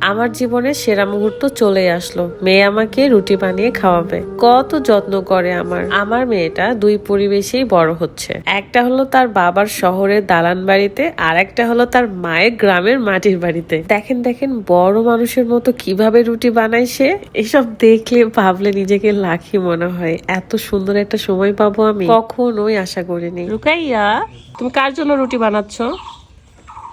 আমার জীবনের সেরা মুহূর্ত চলে আসলো। মেয়ে আমাকে রুটি বানিয়ে খাওয়াবে। কত যত্ন করে আমার। আমার মেয়েটা দুই পরিবেশেই বড় হচ্ছে। একটা হলো তার বাবার শহরের দালান বাড়িতে আর একটা হলো তার মায়ের গ্রামের মাটির বাড়িতে। দেখেন দেখেন বড় মানুষের মতো কীভাবে রুটি বানায় সে? এসব দেখলে ভাবলে নিজেকে লাখি মনে হয়। এত সুন্দর একটা সময় পাবো আমি। কখনোই আশা করিনি। রুকাইয়া তুমি কার জন্য রুটি বানাচ্ছ?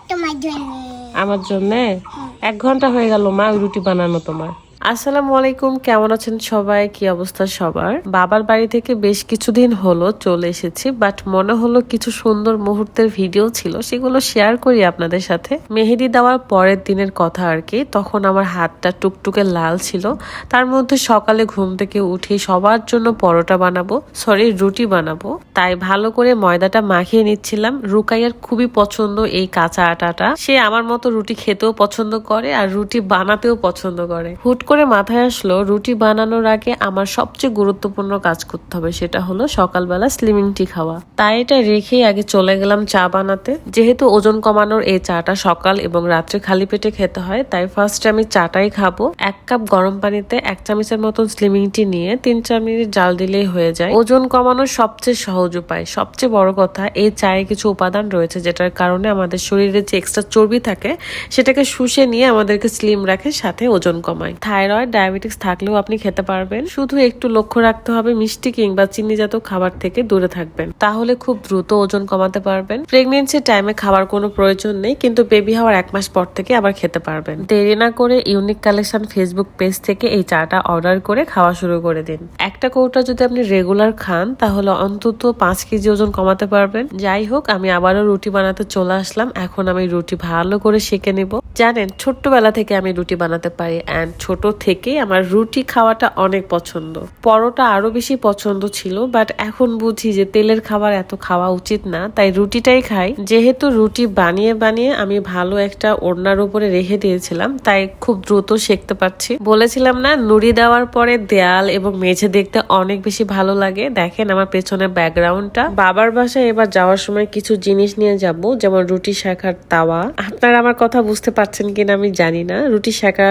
তোমার জন্য। আমার জন্য? এক ঘণ্টা হয়ে গেল মা রুটি বানানো তোমার। আসসালামু আলাইকুম, কেমন আছেন সবাই? কি অবস্থা সবার? বাবার বাড়ি থেকে বেশ কিছুদিন হলো চলে এসেছি বাট মনে হলো কিছু সুন্দর মুহূর্তের ভিডিও ছিল, সেগুলো শেয়ার করি আপনাদের সাথে। মেহেদি দেওয়ার পরের দিনের কথা আর কি, তখন আমার হাতটা টুকটুকে লাল ছিল। তার মধ্যে সকালে ঘুম থেকে উঠে সবার জন্য পরোটা বানাবো সরি রুটি বানাবো। তাই ভালো করে ময়দাটা মাখিয়ে নিচ্ছিলাম। রুকাইয়ার খুবই পছন্দ এই কাঁচা আটাটা। সে আমার মতো রুটি খেতেও পছন্দ করে আর রুটি বানাতেও পছন্দ করে। হুট করে মাথায় আসলো, রুটি বানানোর আগে আমার সবচেয়ে গুরুত্বপূর্ণ কাজ করতে হবে, সেটা হলো সকালবেলা স্লিমিং টি খাওয়া। তাই এটা রেখেই আগে চলে গেলাম চা বানাতে। যেহেতু ওজন কমানোর এই চাটা সকাল এবং রাত্রে খালি পেটে খেতে হয়, তাই ফার্স্ট আমি চাটাই খাব। এক কাপ গরম পানিতে এক চামচের মতন স্লিমিং টি নিয়ে তিন চার মিনিট জাল দিলেই হয়ে যায়। ওজন কমানোর সবচেয়ে সহজ উপায়, সবচেয়ে বড় কথা, এই চায়ে কিছু উপাদান রয়েছে, যেটার কারণে আমাদের শরীরে যে এক্সট্রা চর্বি থাকে, সেটাকে শুষে নিয়ে আমাদেরকে স্লিম রাখে, সাথে ওজন কমায়। থাইরয়েড, ডায়াবেটিস থাকলেও আপনি খেতে পারবেন। শুধু একটু লক্ষ্য রাখতে হবে মিষ্টি কিংবা চিনিজাত খাবার থেকে দূরে থাকবেন। তাহলে খুব দ্রুত ওজন কমাতে পারবেন। প্রেগনেন্সির টাইমে খাবার কোনো প্রয়োজন নেই, কিন্তু বেবি হওয়ার এক মাস পর থেকে আবার খেতে পারবেন। দেরি না করে ইউনিক কালেকশন ফেসবুক পেজ থেকে এই চাটা অর্ডার করে খাওয়া শুরু করে দিন। একটা কৌটা যদি আপনি রেগুলার খান, তাহলে অন্তত পাঁচ কেজি ওজন কমাতে পারবেন। যাই হোক, আমি আবারও রুটি বানাতে চলে আসলাম। এখন আমি রুটি ভালো করে সেকে নেব। জানেন, ছোট্টবেলা থেকে আমি রুটি বানাতে পারি। অ্যান্ড ছোট থেকেই আমার রুটি খাওয়াটা অনেক পছন্দ। পরোটা আরও বেশি পছন্দ ছিল বাট এখন বুঝি যে তেলের খাবার এত খাওয়া উচিত না, তাই রুটিটাই খাই। যেহেতু রুটি বানিয়ে বানিয়ে আমি ভালো একটা ওড়নার উপরে রেখে দিয়েছিলাম, তাই খুব দ্রুত শেখতে পারছি। বলেছিলাম না, নুড়ি দেওয়ার পরে দেয়াল এবং মেঝে দেখতে অনেক বেশি ভালো লাগে। দেখেন আমার পেছনে ব্যাকগ্রাউন্ডটা। বাবার বাসায় এবার যাওয়ার সময় কিছু জিনিস নিয়ে যাব, যেমন রুটি শাখার তাওয়া। আপনারা আমার কথা বুঝতে পারছেন কিনা আমি জানি না। রুটি শাখা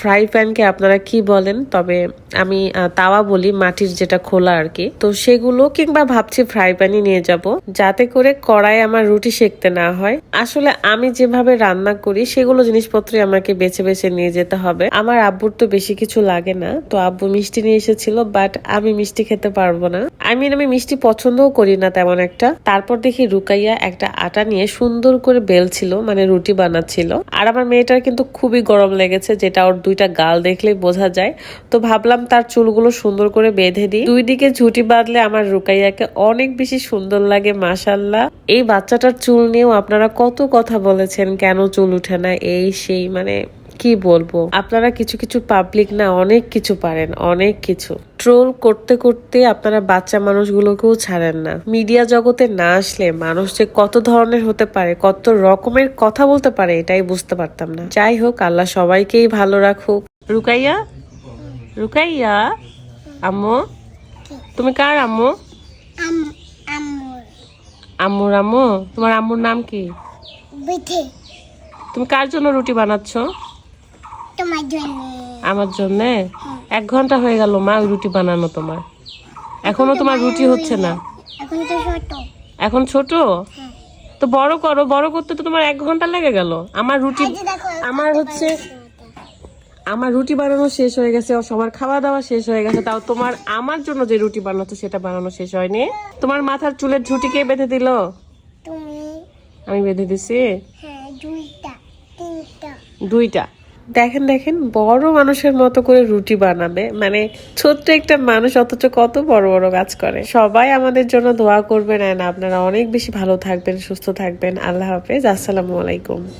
ফ্রাই প্যানকে আপনারা কি বলেন? তবে আমি তাওয়া বলি, মাটির যেটা খোলা আর কি। তো সেগুলো কিংবা ভাবছি ফ্রাই প্যানই নিয়ে যাব, যাতে করে কড়াই আমার রুটি সেকতে না হয়। আসলে আমি যেভাবে রান্না করি, সেগুলো জিনিসপত্রই আমাকে বেছে বেছে নিয়ে যেতে হবে। আমার আব্বুর তো বেশি কিছু লাগে না, তো আব্বু মিষ্টি নিয়ে এসেছিল বাট আমি মিষ্টি খেতে পারব না। আই মিন আমি মিষ্টি পছন্দও করি না তেমন একটা। তারপর দেখি রুকাইয়া একটা আটা নিয়ে সুন্দর করে বেলছিল মানে রুটি বানাচ্ছিল। আর আমার মেয়েটার কিন্তু খুবই গরম লেগেছে, যেটা ওর দুইটা গাল দেখলেই বোঝা যায়। তো ভাবলাম তার চুলগুলো সুন্দর করে বেঁধে দিই। দুই দিকে ঝুটি বাঁধলে আমার রুকাইয়াকে অনেক বেশি সুন্দর লাগে মাসাল্লাহ এই বাচ্চাটার চুল নিয়েও আপনারা কত কথা বলেছেন, কেন চুল উঠে না, এই সেই মানে কি বলব? আপনারা কিছু কিছু পাবলিক না, অনেক কিছু পারেন, অনেক কিছু। ট্রোল করতে করতে আপনারা বাচ্চা মানুষগুলোকেও ছাড়েন না। মিডিয়া জগতে না আসলে মানুষ যে কত ধরনের হতে পারে, কত রকমের কথা বলতে পারে, এটাই বুঝতে পারতাম না। যাই হোক, আল্লাহ সবাইকেই ভালো রাখুক। রুকাইয়া? রুকাইয়া? আম্মু? তুমি কার আম্মু? আম আম্মুর। আম্মু? তোমার আম্মুর নাম কি? তুমি কার জন্য রুটি বানাচ্ছ? তোমার জন্য। আমার জন্যে? এক ঘণ্টা হয়ে গেল মা ওই রুটি বানানো তোমার। এখনও তোমার রুটি হচ্ছে না। এখন তো ছোট। এখন ছোট? হ্যাঁ। তো বড় করো বড় করতে তো তোমার এক ঘণ্টা লেগে গেল। আমার রুটি আমার হচ্ছে আমার রুটি বানানো শেষ হয়ে গেছে সবার খাওয়া দাওয়া শেষ হয়ে গেছে। তাও তোমার আমার জন্য যে রুটি বানাতো সেটা বানানো শেষ হয়নি। তোমার মাথার চুলের ঝুটি কে বেঁধে দিল? তুমি। আমি বেঁধে দিছি? হ্যাঁ দুইটা তিনটা। দুইটা। দেখেন দেখেন বড় মানুষের মতো করে রুটি বানাবে। মানে ছোট্ট একটা মানুষ অথচ কত বড় বড় কাজ করে। সবাই আমাদের জন্য দোয়া করবেন and আপনারা অনেক বেশি ভালো থাকবেন সুস্থ থাকবেন। আল্লাহ হাফেজ আসসালামু আলাইকুম।